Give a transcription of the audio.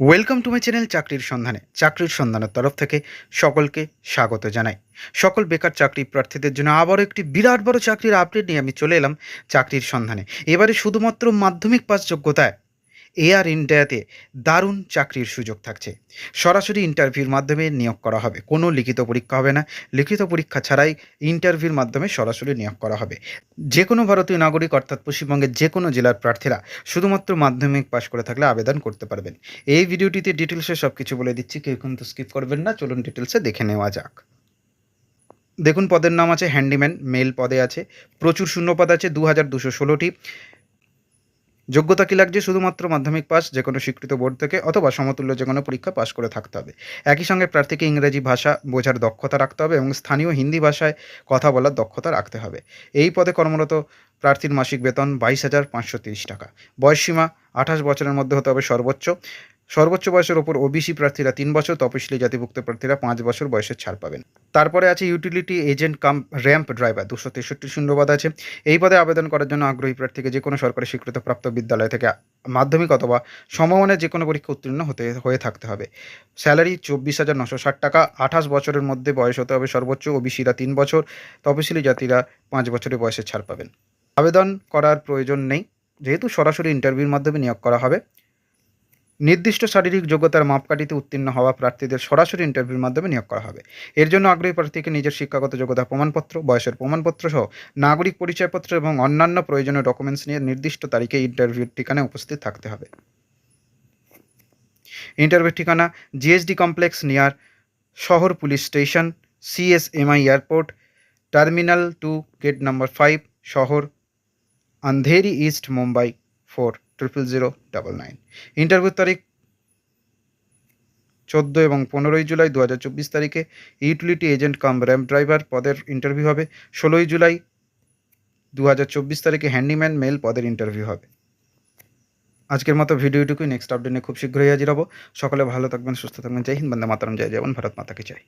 Welcome to my channel চাকরির সন্ধানে চাকরির সন্ধানের তরফ থেকে সকলকে স্বাগত জানাই। সকল বেকার চাকরি প্রার্থীদের জন্য আবারও একটি বিরাট বড় চাকরির আপডেট নিয়ে আমি চলে এলাম চাকরির সন্ধানে। এবারে শুধুমাত্র মাধ্যমিক পাস যোগ্যতায় এয়ার ইন্ডিয়াতে দারুণ চাকরির সুযোগ থাকছে। সরাসরি ইন্টারভিউর মাধ্যমে নিয়োগ করা হবে। কোনো লিখিত পরীক্ষা হবে না। লিখিত পরীক্ষা ছাড়াই ইন্টারভিউর মাধ্যমে সরাসরি নিয়োগ করা হবে। যে কোনো ভারতীয় নাগরিক, অর্থাৎ পশ্চিমবঙ্গের যে কোনো জেলার প্রার্থীরা শুধুমাত্র মাধ্যমিক পাশ করে থাকলে আবেদন করতে পারবেন। এই ভিডিওটিতে ডিটেলসে সব কিছু বলে দিচ্ছি। কেউ কিন্তু স্কিপ করবেন না। চলুন ডিটেলসে দেখে নেওয়া যাক। দেখুন, পদের নাম আছে হ্যান্ডিম্যান। মেল পদে আছে। প্রচুর শূন্যপদ আছে। দু হাজার দুশো ষোলোটি। যোগ্যতা কী লাগছে? শুধুমাত্র মাধ্যমিক পাস যে কোনো স্বীকৃত বোর্ড থেকে, অথবা সমতুল্য যে কোনো পরীক্ষা পাশ করে থাকতে হবে। একই সঙ্গে প্রার্থীকে ইংরেজি ভাষা বোঝার দক্ষতা রাখতে হবে এবং স্থানীয় হিন্দি ভাষায় কথা বলার দক্ষতা রাখতে হবে। এই পদে কর্মরত প্রার্থীর মাসিক বেতন বাইশ হাজার পাঁচশো তিরিশ টাকা। বয়সসীমা আঠাশ বছরের মধ্যে হতে হবে সর্বোচ্চ। সর্বোচ্চ বয়সের ওপর ওবিসি প্রার্থীরা তিন বছর, তপশিলি জাতিভুক্ত প্রার্থীরা পাঁচ বছর বয়সের ছাড় পাবেন। তারপরে আছে utility agent cum ramp driver দুশো তেষট্টি শূন্যবাদ আছে। এই পদে আবেদন করার জন্য আগ্রহী প্রার্থীকে যে কোনো সরকারি স্বীকৃতপ্রাপ্ত বিদ্যালয় থেকে মাধ্যমিক অথবা সমমানের যে কোনো পরীক্ষা উত্তীর্ণ হতে, হয়ে থাকতে হবে। স্যালারি চব্বিশ হাজার নশো ষাট টাকা, আঠাশ বছরের মধ্যে বয়স হতে হবে সর্বোচ্চ। ওবিসিরা তিন বছর, তপশিলি জাতিরা পাঁচ বছরের বয়সে ছাড় পাবেন। আবেদন করার প্রয়োজন নেই, যেহেতু সরাসরি ইন্টারভিউর মাধ্যমে নিয়োগ করা হবে। নির্দিষ্ট শারীরিক যোগ্যতার মাপকাঠিতে উত্তীর্ণ হওয়া প্রার্থীদের সরাসরি ইন্টারভিউর মাধ্যমে নিয়োগ করা হবে। এর জন্য আগ্রহী প্রার্থীকে নিজের শিক্ষাগত যোগ্যতা প্রমাণপত্র, বয়সের প্রমাণপত্র সহ নাগরিক পরিচয়পত্র এবং অন্যান্য প্রয়োজনীয় ডকুমেন্টস নিয়ে নির্দিষ্ট তারিখে ইন্টারভিউর ঠিকানায় উপস্থিত থাকতে হবে। ইন্টারভিউ ঠিকানা জিএসডি কমপ্লেক্স নিয়ার শহর police station CSMI airport terminal two gate number five শহর Andheri East Mumbai four triple zero double nine interview তারিখ চোদ্দ এবং পনেরোই জুলাই দু হাজার চব্বিশ তারিখে utility agent cum ramp driver পদের ইন্টারভিউ হবে। ষোলোই জুলাই দু হাজার চব্বিশ তারিখে হ্যান্ডিম্যান মেল পদের ইন্টারভিউ হবে। আজকের মতো ভিডিওটুকুই। নেক্সট আপডেটে খুব শীঘ্রই হাজির হব। সকলে ভালো থাকবেন, সুস্থ থাকবেন। জয় হিন্দ, বন্দে মাতারম, জয় জবন, ভারত মাতাকে চাই।